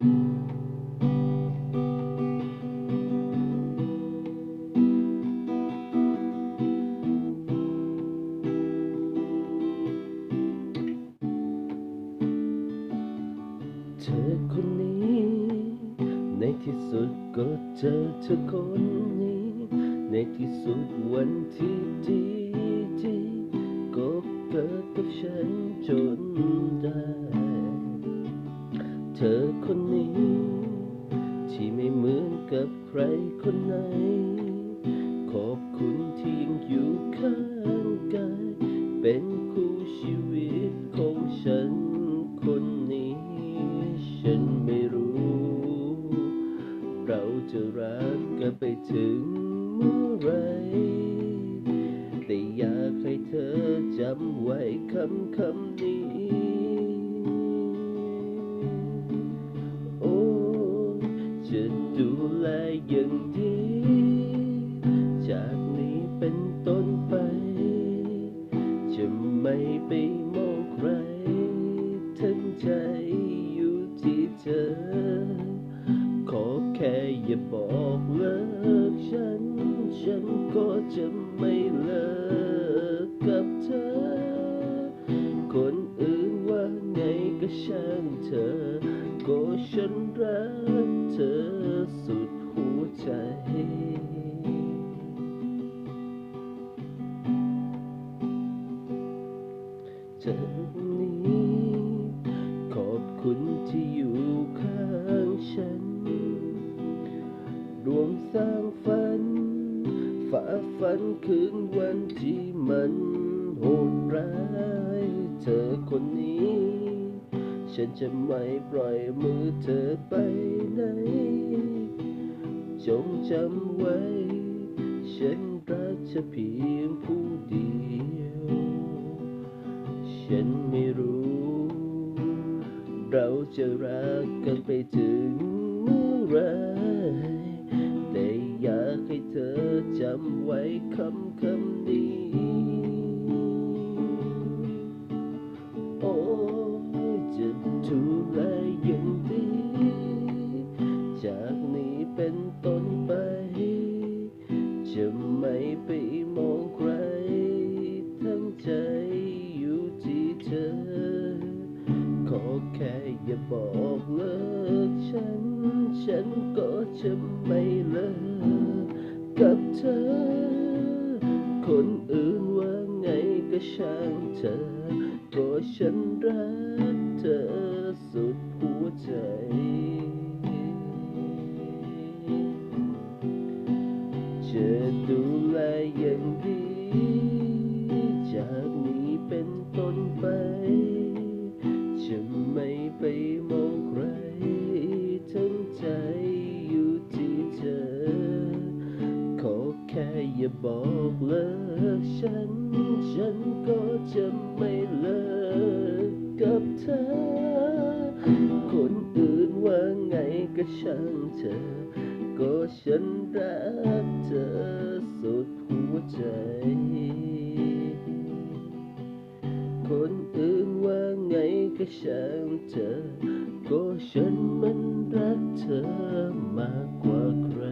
เธอคนนี้ ในที่สุดก็เจอเธอคนนี้ ในที่สุดวันที่ดีดีก็เกิดกับฉันจนได้ ธอคนนี้ ที่ไม่เหมือนกับใครคนไหน ขอบคุณที่ยังอยู่ข้างกายเป็นคู่ชีวิตของฉันคนนี้ ฉันไม่รู้ เราจะรักกันไปถึงเมื่อไร แต่อยากให้เธอจำไว้คำคำนี้ อย่างดีจากนี้เป็นต้นไป จะไม่ไปมองใคร ทั้งใจอยู่ที่เธอ ขอแค่อย่าบอกเลิกฉัน ฉันก็จะไม่เลิกกับเธอ คนอื่นว่าไงก็ช่างเธอ ก็ฉันรักเธอสุด ใจเธอนี้ ขอบคุณที่อยู่ข้างฉันรวมสร้างฝันฝ่าฟันคืนวันที่มันโหดร้าย เธอคนนี้ ฉันจะไม่ปล่อยมือเธอไปไหน จงจำไว้ ฉันรักเธอเพียงผู้เดียว ฉันไม่รู้ เราจะรักกันไปถึงเมื่อไรแต่อยากให้เธอจำไว้คำคำนี้ จะไม่ไปมองใคร ทั้งใจอยู่ที่เธอ ขอแค่อย่าบอกเลิกฉัน ฉันก็จะไม่เลิกกับเธอ คนอื่นว่าไงก็ช่างเธอ ก็ฉันรักเธอสุดหัวใจ จะดูแลอย่างดี จากนี้เป็นต้นไป จะไม่ไปมองใคร ทั้งใจอยู่ที่เธอ ขอแค่อย่าบอกเลิกฉัน ฉันก็จะไม่เลิกกับเธอ คนอื่นว่าไงก็ช่างเธอ ก็ฉันรักเธอสุดหัวใจ คนอื่นว่าไงก็ช่างเธอ ก็ฉันมันรักเธอมากกว่าใคร